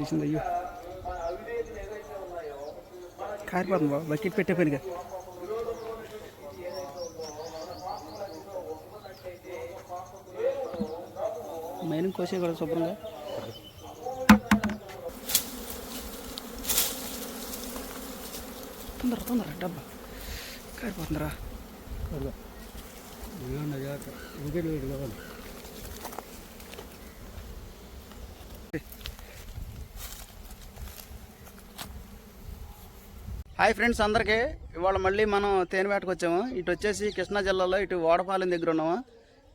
చేసింది. అయ్యో. కారిపోతుంది బాబు బకెట్ పెట్టే పనిగా మైనం కోసే కూడా శుభ్రంగా. తొందర తొందర డబ్బా. కారిపోతుందిరా హాయ్ ఫ్రెండ్స్ అందరికీ. ఇవాళ మళ్ళీ మనం తేనెవేటకు వచ్చాము. ఇటు వచ్చేసి కృష్ణా జిల్లాలో ఇటు వాడపాలెం దగ్గర ఉన్నాము.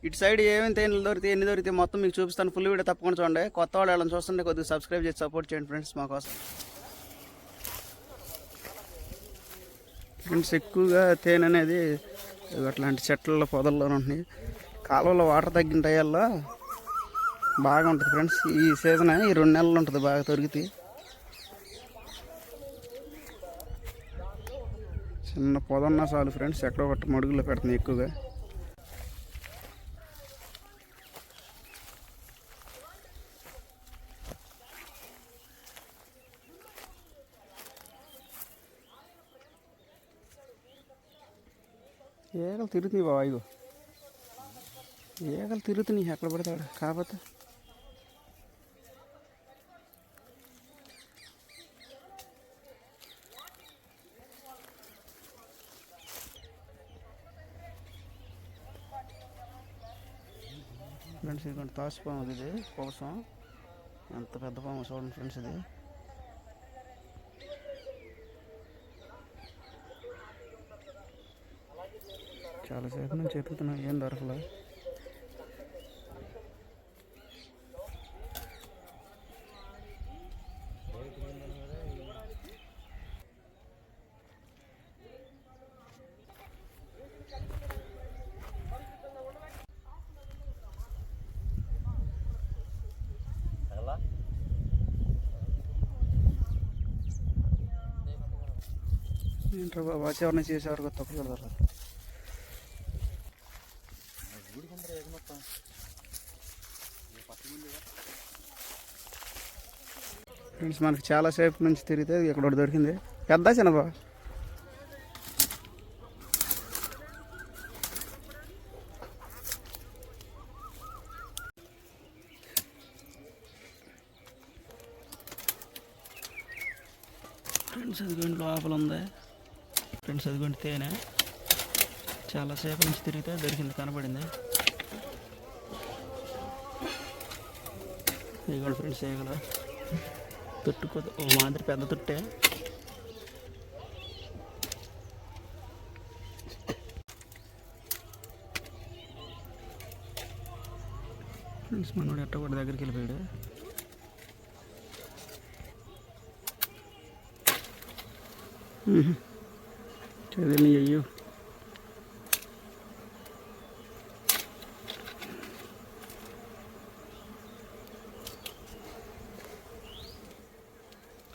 ఇటు సైడ్ ఏమేమి తేనెలు దొరికితే ఎన్ని దొరికితే మొత్తం మీకు చూపిస్తాను. ఫుల్ వీడియో తప్పకుండా చూడండి. కొత్త వాళ్ళు వాళ్ళని చూస్తుంటే కొద్దిగా సబ్స్క్రైబ్ చేసి సపోర్ట్ చేయండి ఫ్రెండ్స్ మా కోసం. ఫ్రెండ్స్ ఎక్కువగా తేనె అనేది అట్లాంటి చెట్లలో పొదల్లో ఉంటుంది కాలువలో వాటర్ తగ్గిన టయాల్లో బాగా ఉంటుంది ఫ్రెండ్స్. ఈ సీజన్ ఈ రెండు నెలలు ఉంటుంది బాగా దొరికితే చిన్న పొద ఉన్నా చాలు ఫ్రెండ్స్ ఎక్కడో ఒకటి మడుగులో పెడుతుంది ఎక్కువగా. ఏగలు తిరుగుతున్నాయి బాబా ఇగో. ఏగలు తిరుగుతున్నాయి ఎక్కడ పడతాడు కాకపోతే. ఫ్రెండ్స్ ఇదిగోండి తాసిపాము ఇది కోసం. ఎంత పెద్ద పాము చూడండి ఫ్రెండ్స్ ఇది. చాలాసేపు నుంచి ఎత్తుతున్నా ఏం దొరకలే ఏంట్రా బాబా ఎవరిని చేసేవారు కొత్త దొరకదు ఫ్రెండ్స్ మనకి చాలాసేపు నుంచి తిరిగితే ఇక్కడ ఒకటి దొరికింది. పెద్ద చిన్నబా ఫ్రెండ్స్ అదిగోండి లోపల ఉంది ఫ్రెండ్స్ అదిగోండి తేనె చాలాసేపు నుంచి తిరిగితే దొరికింది కనపడింది ఇదిగోండి ఫ్రెండ్స్ ఈగల తొట్టు ఓ మాదిరి పెద్ద తొట్టే. ఫ్రెండ్స్ మనోడు ఎట్ట కూడా దగ్గరికి వెళ్ళిపోయాడు. చదివి అయ్యో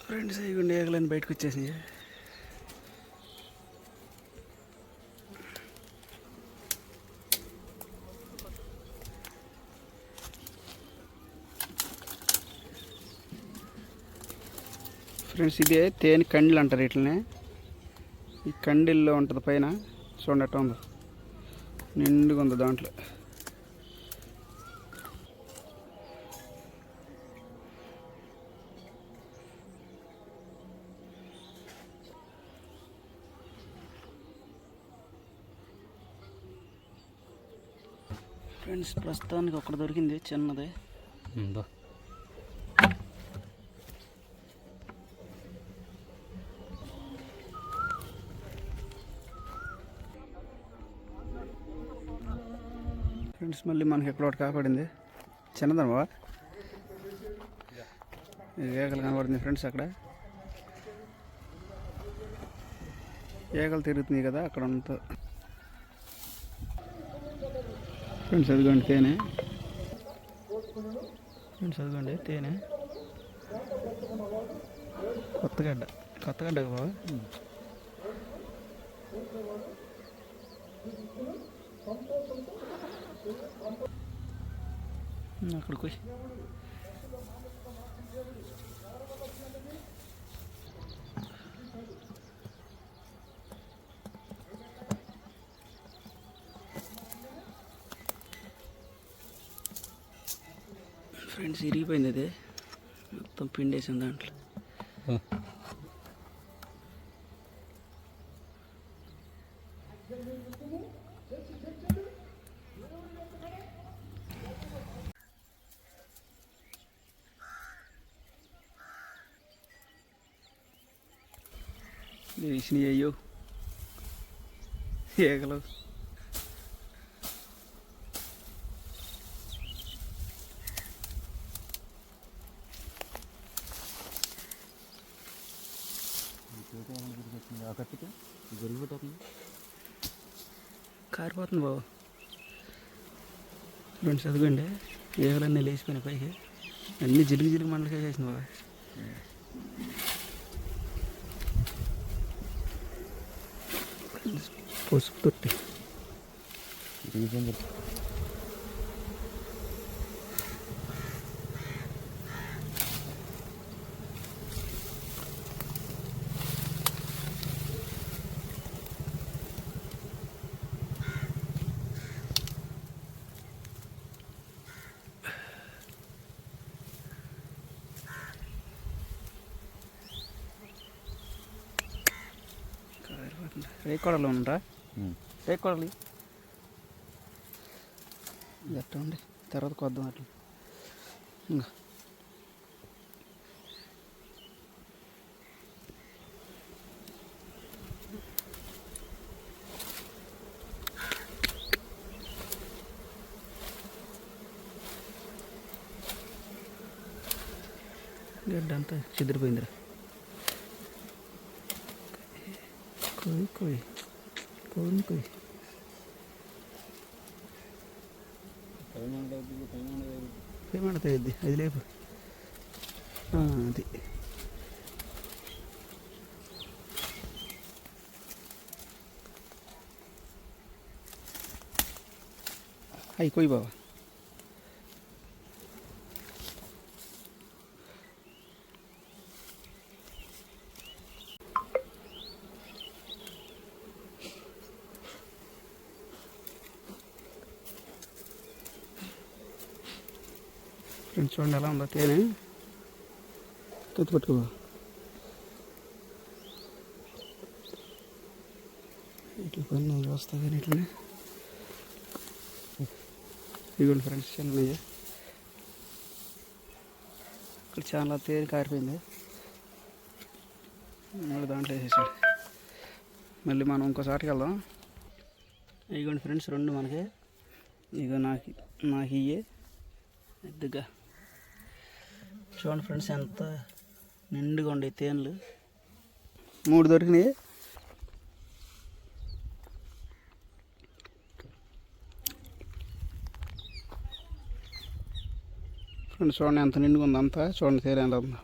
ఫ్రెండ్స్ సైగుండి ఏగలని బయటకు వచ్చేసి ఫ్రెండ్స్ ఇదే తేనె కండ్లు అంటారు వీటిని ఈ కండిల్లో ఉంటుంది పైన. చూడండి ఎట్లా ఉందో. నిండుగా ఉంది దాంట్లో. ఫ్రెండ్స్ ప్రస్తుతానికి ఒకటి దొరికింది చిన్నది. ఉందో? ఫ్రెండ్స్ మళ్ళీ మనకి ఎక్కడ ఒకటి కాపాడింది. చిన్నదనవా ఏగలు కనబడుతుంది ఫ్రెండ్స్ అక్కడ. ఏగలు తిరుగుతున్నాయి కదా అక్కడ అంతా. ఫ్రెండ్స్ అదిగోండి తేనె. ఫ్రెండ్స్ అదిగోండి తేనె. కొత్తగడ్డ కొత్తగడ్డ బాబా? అక్కడికి వచ్చి ఫ్రెండ్స్ ఇరిగిపోయింది అదే మొత్తం పిండేసింది దాంట్లో. ఏగలు కారిపోతుంది బాబు. రెండు చదువుకోండి. ఏగలన్నీ లేచిపోయినాయి పైకి. అన్నీ జిలుగు జిలుగు మండలకే చేసిన బాబా. పసుపు తొట్టి రేకొడలు ఉండరా రేకొడలు ఎట్ట ఉండి తర్వాత కొద్దాం అట్లా ఇంకా గడ్డ అంతా చెదిరిపోయిందిరా కొయ్యి కొయ్యి కొయ్యి కొయ్యి పేమెంట్ అయ్యిద్ది అది లేపు ఆ, అది అయి కొయ్యి బాబా చూడండి ఎలా ఉందో తేనె. పట్టుకో ఇట్లా పని వస్తా కానీ ఇట్లనే. ఇదిగోండి ఫ్రెండ్స్ చిన్న ఇక్కడ చాలా తేనె కారిపోయింది. మళ్ళీ దాంట్లో వేసేసాడు మళ్ళీ మనం ఇంకోసారికి వెళ్దాం. ఇదిగోండి ఫ్రెండ్స్ రెండు మనకి. ఇగో నాకు నాకు ఇయ్యే. పెద్దగా చూడండి ఫ్రెండ్స్ ఎంత నిండుగా ఉండే తేనెలు. మూడు దొరికినాయి. ఫ్రెండ్స్ చూడండి ఎంత నిండుగా ఉంది అంతా. చూడండి తేనె ఎంత ఉందో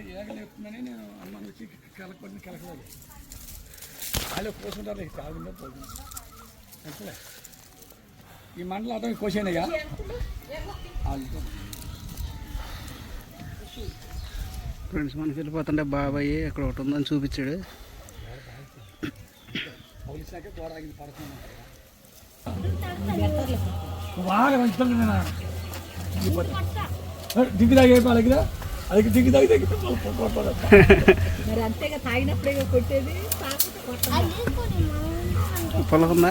ఇంకా ఏగలు ఎక్కుతుందని నేను అమ్మని వచ్చి కలపడిని కలకలేదు వాళ్ళు కోసుకుంటారు ఇక కాకుండా పోతుంది అంతే ఈ మండలం అతను కోసేనయ్యా వాళ్ళతో ఫ్రెండ్స్ మనకి వెళ్ళిపోతుంటే బాబాయ్ అక్కడ ఒకటి ఉందని చూపించాడు. బాగా మంచిది నేను. దిగ్గు తాగే వాళ్ళకి అది దిగ్గు తాగి దిగ్గు మరి అంతేగా తాగినప్పుడే కొట్టేది తాగితే కొట్టదు. పొలం ఉందా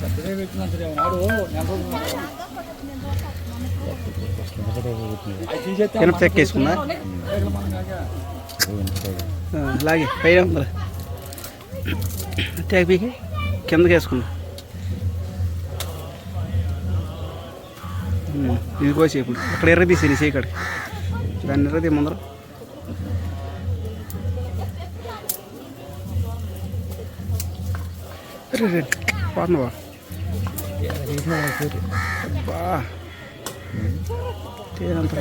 పెద్దదే పెట్టినంత నాడు నెల రోజులు ఉన్నాడు. అది తీసేస్తే ఇనప చెక్క వేసుకుందా? రేగులు మనం కాక ఆ, లాగే పైన ఉందా ట్యాగ్ పీకి కిందకి వేసుకున్నా ఉమ్, ఇది కోసి ఇప్పుడు అక్కడ ఎర్ర తీసి నీ చేయకాడికి దాన్ని ఎర్ర తీ ముందర అరే, అరే, పోతుందా బా తేనంత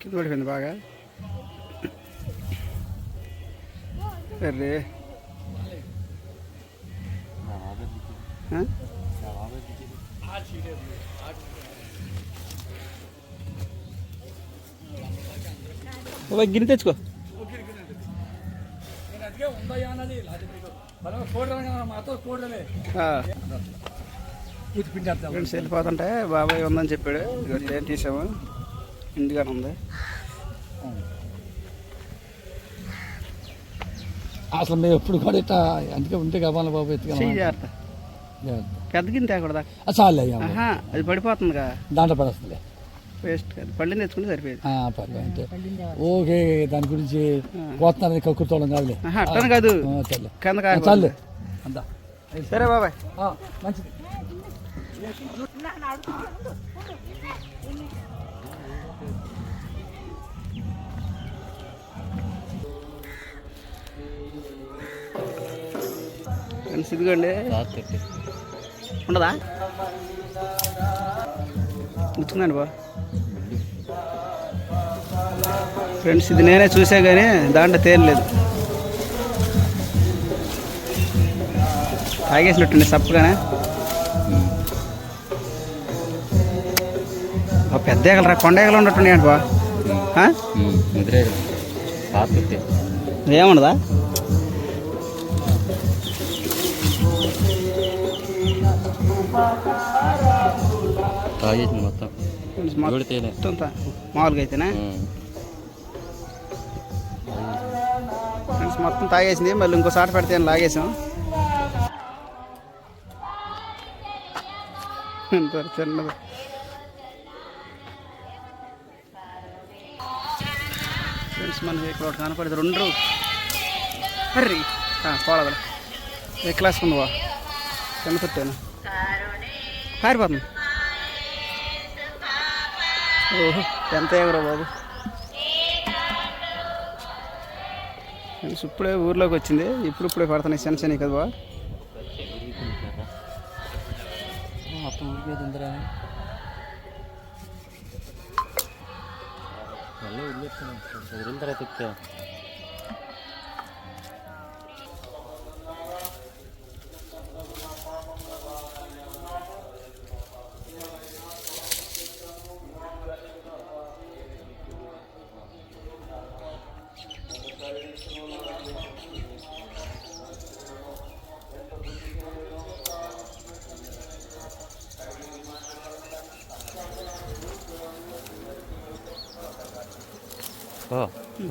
కింద పడిపోయింది బాగా అరే ఆ? ఓ, గిన్నె తెచ్చుకో నేను అదిగే ఉందయ్యా అన్నది లేకపోతే మీకు మనం చూడడం కదా మాతో చూడలే ఫ్రెండ్స్ వెళ్ళిపోతుంటే బాబాయ్ ఉందని చెప్పాడు. ఇదిగో ట్రైన్ తీసాము. ఇంటిగానే ఉంది. అసలు మేము ఎప్పుడు కూడా ఇట్లా అందుకే ఉంటే కావాలి బాబు జాగ్రత్త. పెద్ద గిన్నె తేకూడదా? చాలు అది పడిపోతుందిగా. దాంట్లో పడేస్తుంది వేస్ట్ కాదు. పళ్ళని తెచ్చుకుంటే సరిపోయేది. పర్లేదు అంటే ఓకే దాని గురించి పోతున్నారని కక్కుర్తోవడం కాదులే. అట్టని కాదు. చాలే. అందా సరే బాబాయ్. ఆ, మంచిది. ఇదిగోండి. ఉండదా? గుర్తుందండి బా ఫ్రెండ్స్ ఇది నేనే చూసా కానీ దాంట్లో తేలలేదు. తాగేసినట్టుండి సప్పగానే. పెద్ద ఎగలరా కొండ ఎగలు ఉన్నట్టుండి బా ఏముండదా? తాగేసింది మొత్తం మామూలుగా అయితేనే ఫ్రెండ్స్ మొత్తం తాగేసింది. మళ్ళీ ఇంకోసారి పెడితే అని లాగేసాం. ఎంత చిన్నది. ఫ్రెండ్స్ మనకి ఇక్కడ ఒకటి కనపడేది? రెండు. హర్రి పోలదా ఏ క్లాస్ ఉందివా కింద పెట్టాను? పారిపోతుంది ఓహో ఎంత ఎగరా బాబు. ఇప్పుడే ఊర్లోకి వచ్చింది. ఇప్పుడు ఇప్పుడే పడుతున్నాయి. చిన్న చిన్నవి కదా బా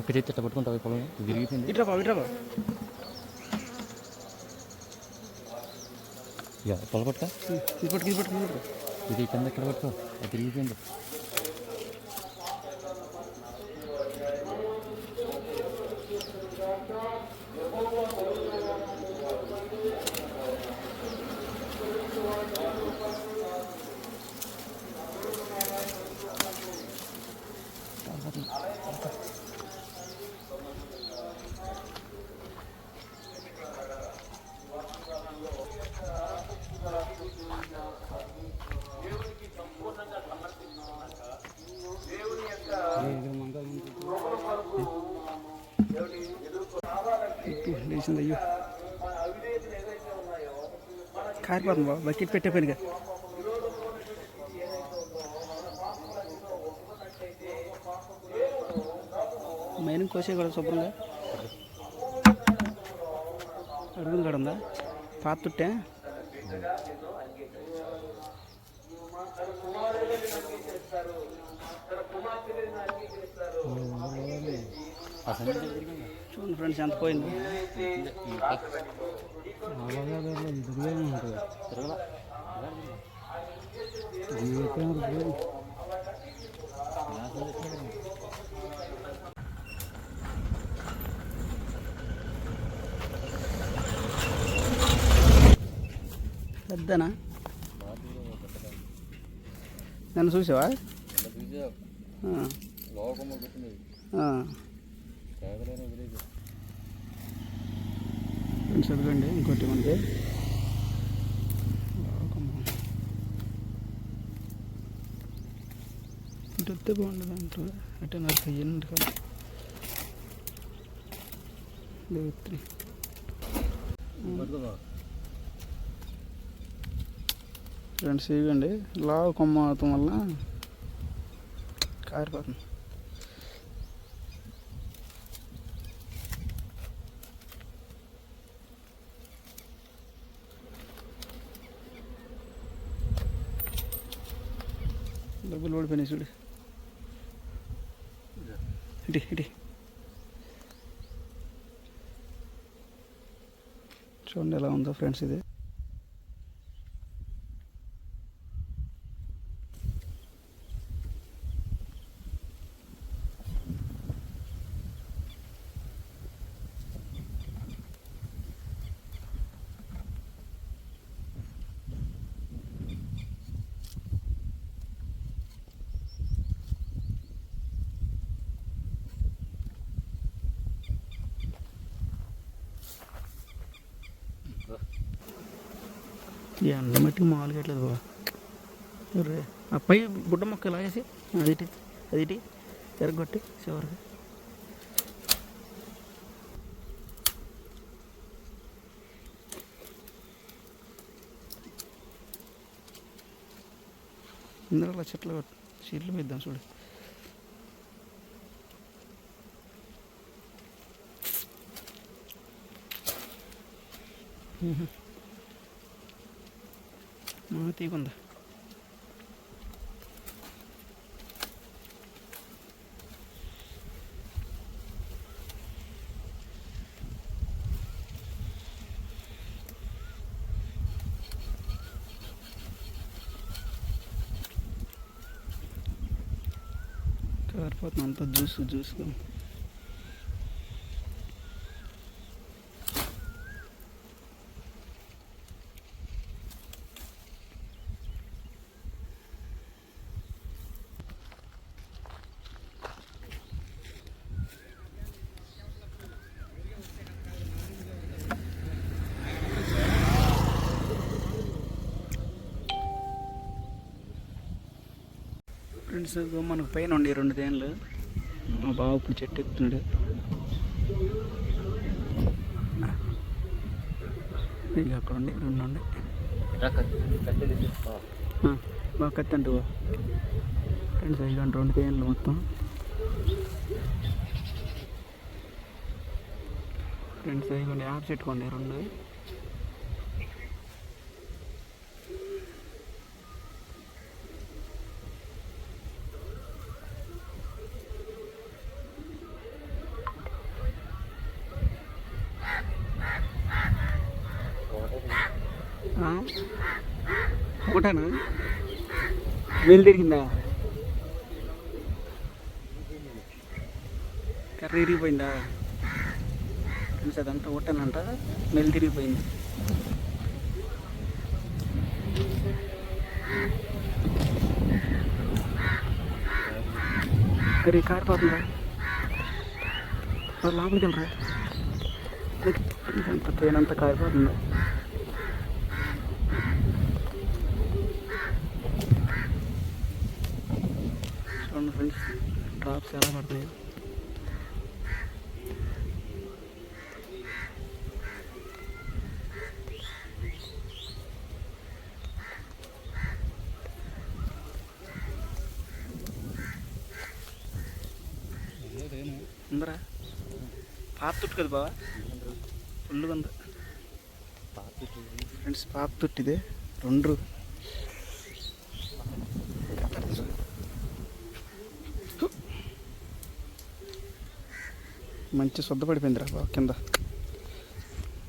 ఒక చేతి ఇట్లా పట్టుకుంటావు పొలం? విరిగిపోయింది. ఇట్రా బాబు ఇట్రా బాబు. పొలం పట్టుక. ఇది పట్టుకు ఇది పట్టుకు ఇది కింద ఎక్కడ పట్టుకో? అది ఉప్పు లేచింది అయ్యో. కారిపోతుంది బాబు బకెట్ పెట్టే పనిగా లైన్ కోసే కూడా శుభ్రంగా. అడుగులు కూడా ఉందా? పాతుట్టే అసలు చూడండి ఫ్రెండ్స్ ఎంత పోయింది? పెద్దనా? నన్ను చూసావా? ఆ. ఆ. చదవండి ఇంకోటి మనకి లోకము. ఇటు వస్తే బాగుండదు అంటారు అటే నాకు అయ్యండి కదా దేవత్రి ఫ్రెండ్స్ ఇవ్వండి లావు కొమ్మ అవటం వల్ల కారిపోతుంది డబ్బులు ఓడిపోయినాయి చూడు. ఇటు ఇటు. చూడండి ఎలా ఉందో ఫ్రెండ్స్ ఇది. ఈ ఎండ మట్టికి మామూలుగా ఎట్లేదు బాబా రే ఆ పై బుడ్డ మొక్క ఇలా వేసి అదిటి అదిటి ఎరగొట్టి చివరికి ఇందులో అలా చెట్లు కొట్టు. చూడు Mm-hmm. మా తీకుందా కారిపోతుంది అంతా జ్యూస్ జ్యూస్గా ఫ్రెండ్స్ మనకు పైన ఉండే రెండు తేన్లు. మా బావ ఇప్పుడు చెట్టు ఎక్కుతున్నాడు ఇక అక్కడ ఉండి రెండు ఉండి. బాగా కత్తి అంటూ ఫ్రెండ్స్ ఇదిగోండి రెండు తేన్లు మొత్తం. ఫ్రెండ్స్ ఇదిగోండి యాప్ చెట్టుకోండి రెండు. ఒకటేనా వీలు తిరిగిందా? కర్ర ఇరిగిపోయిందా? ఫ్రెండ్స్ అదంతా ఒకటేనంట మెల్లి తిరిగిపోయింది. కర్రీ కారు పోతుందా లోపలికి వెళ్ళరా అంత తేనంతా కారిపోతుంది చూడండి ఫ్రెండ్స్ డ్రాప్స్ ఎలా పడుతున్నాయి ఉందరా పాత తుట్టు కదా బావా ఫుల్గా ఉంది ఫ్రెండ్స్ పాత తుట్టు ఇది రెండు మంచి శుద్ధ పడిపోయిందిరా బావ కింద.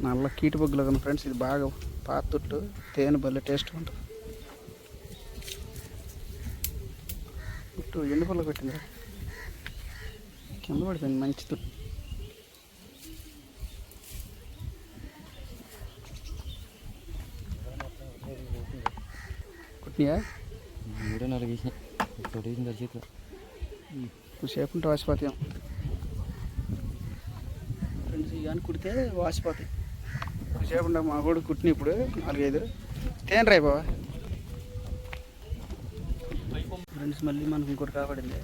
నల్ల కీటి బొగ్గులు ఉంది ఫ్రెండ్స్ ఇది బాగా పాత తుట్టు తేనె భలే టేస్ట్ ఉంటుంది. తుట్టు ఎండు పళ్ళు పెట్టిందిరా? కింద పడిపోయింది మంచి తుట్టు. కుట్టియా మూడో నాలుగు వేసిన. ఒకటి వేసిన చేతిలో. సేపు ఉంటే వాసిపోతాయి ఫ్రెండ్స్ కుడితే వాసిపోతాయి. సేపు ఉంటే మా కూడా కుట్టిన ఇప్పుడు నాలుగైదు. తేను రాయి బాబా ఫ్రెండ్స్ మళ్ళీ మనకు ఇంకోటి కాబడింది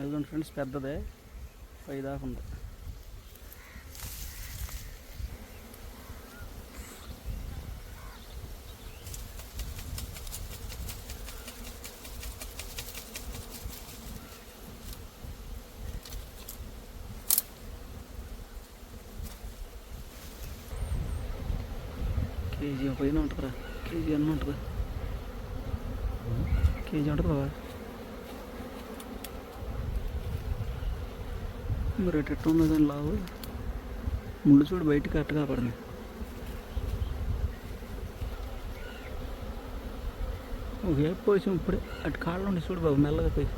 అదిగోండి ఫ్రెండ్స్ పెద్దదే. పై దాకా ఉంది. కేజీ పైన ఉంటుందిరా. కేజీ అన్న ఉంటుంది కేజీ ఉంటుంది బాబా మరి ఎటు ఎట్టు ఉన్నది అని లావు. ముళ్ళు చూడు బయటికి అట్టు కాపాడింది. ఒక వేపు పోసి ఇప్పుడే. అటు కాళ్ళు ఉండి చూడు బాబు మెల్లగా పోయి.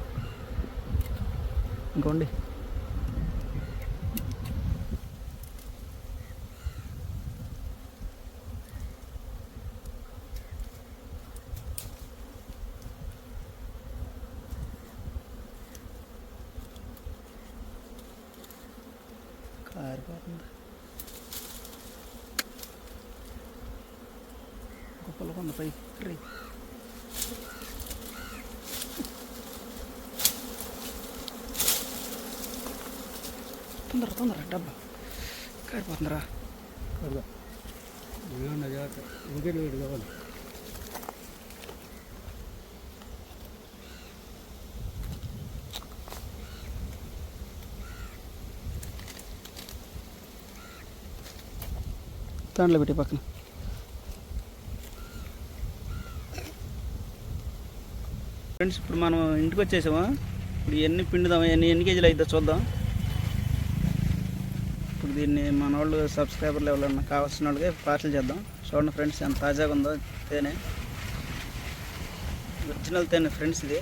ఇంకోండి జారిపోతుంది గొప్పలు కొండ పై రే. తొందర తొందర డబ్బా. కారిపోతుందిరా. ఇంకేం కావాలి. దాంట్లో పెట్టి పక్కన. ఫ్రెండ్స్ ఇప్పుడు మనం ఇంటికి వచ్చేసాము? ఇప్పుడు ఎన్ని పిండుదాం ఎన్ని ఎన్ని కేజీలు అవుతుందో చూద్దాం. ఇప్పుడు దీన్ని మన వాళ్ళు సబ్స్క్రైబర్లు ఎవరన్నా కావాల్సిన వాళ్ళకి పార్సల్ చేద్దాం. చూడండి ఫ్రెండ్స్ ఎంత తాజాగా ఉందో తేనె. ఒరిజినల్ తేనె ఫ్రెండ్స్ ఇది.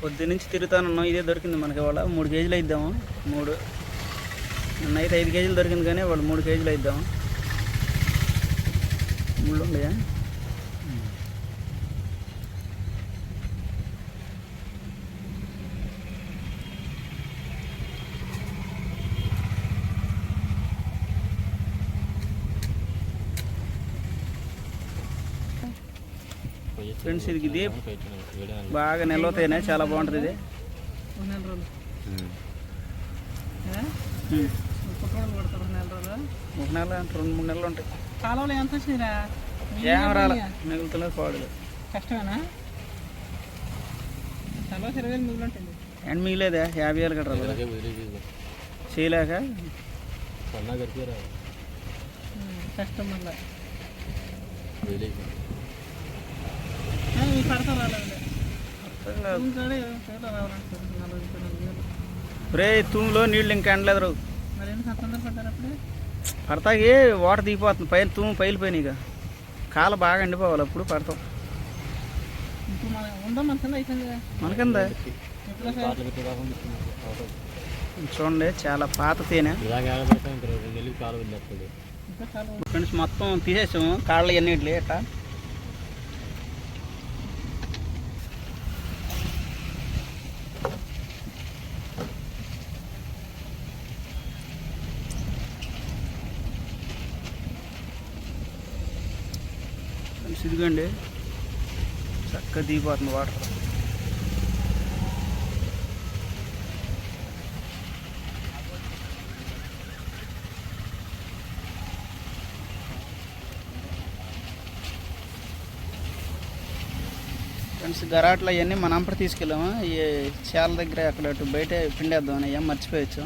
పొద్దు నుంచి తిరుగుతానున్నాం ఇదే దొరికింది మనకి ఇవాళ. మూడు కేజీలు ఇద్దాము మూడు అయితే ఐదు కేజీలు దొరికింది కానీ వాళ్ళు మూడు కేజీలు ఇద్దాము ముళ్ళు ఉన్నాయా ఫ్రెండ్స్ ఇది ఇది బాగా నిల్వ తేనె చాలా బాగుంటుంది ఇది నెల రోజులు ఉమ్. కుట్రోలు కొడతారు నెల రోజులు. ఒక నెల అంటే రెండు మూడు నెలలు ఉంటాయి. కాలువలో ఎంత వచ్చిందిరా? ఏం రాలే మిగులుతులేదు పాడులేదు కష్టమేనా? చాలా ఇరవై వేలు మిగిలి ఉంటుంది అండ్ మిగిలేదా? యాభై వేలు కట్టరా చేయలేక? కష్టం మళ్ళీ పడత రాలేదు రే తూములో నీళ్ళు ఇంకా ఎండలేదు మరి పడతాకి వాటర్ దిగిపోతుంది. పైన తూము పైలిపోయినాయి ఇక. కాలు బాగా ఎండిపోవాలి అప్పుడు పడతాం. మనకిందా చూడండి చాలా పాత తేనె. ఫ్రెండ్స్ మొత్తం తీసేసాము. కాళ్ళు ఎన్నిట్లే ఎట్టా? ఫ్రెండ్స్ ఇదిగోండి. చక్కగా దిగిపోతుంది వాటర్. ఫ్రెండ్స్ గరాట్లో అవన్నీ మన అంపటి తీసుకెళ్ళాము. ఈ చేల దగ్గర అక్కడ అటు బయట పిండేద్దాం ఏం మర్చిపోయచ్చు.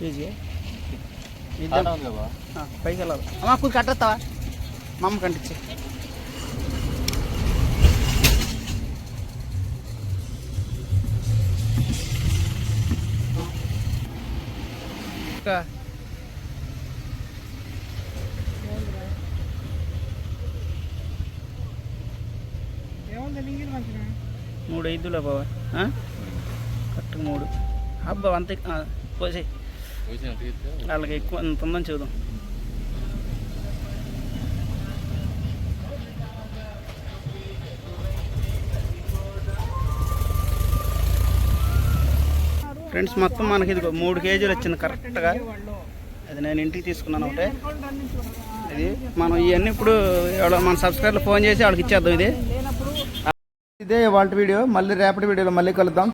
కేజీ? ఇద్దాం. పైకి వెళ్ళాలి. అమ్మా కూతురు కట్టేస్తావా మా అమ్మ కంటించి ఇంకా. ఏముంది లింగిల్ మంచిగా మూడు ఐదులే బాబా కరెక్ట్ మూడు. అబ్బా అంతే. ఆ, పోసేయ్. వాళ్ళకి ఎక్కువ అంత ఉందని చూద్దాం ఫ్రెండ్స్ మొత్తం మనకి ఇది మూడు కేజీలు వచ్చింది కరెక్ట్గా. అది నేను ఇంటికి తీసుకున్నాను ఒకటే. ఇది మనం ఇవన్నీ ఇప్పుడు మన సబ్స్క్రైబర్లు ఫోన్ చేసి వాళ్ళకి ఇచ్చేద్దాం ఇది. ఇదే వాళ్ళ వీడియో. మళ్ళీ రేపటి వీడియోలో మళ్ళీ కలుద్దాం.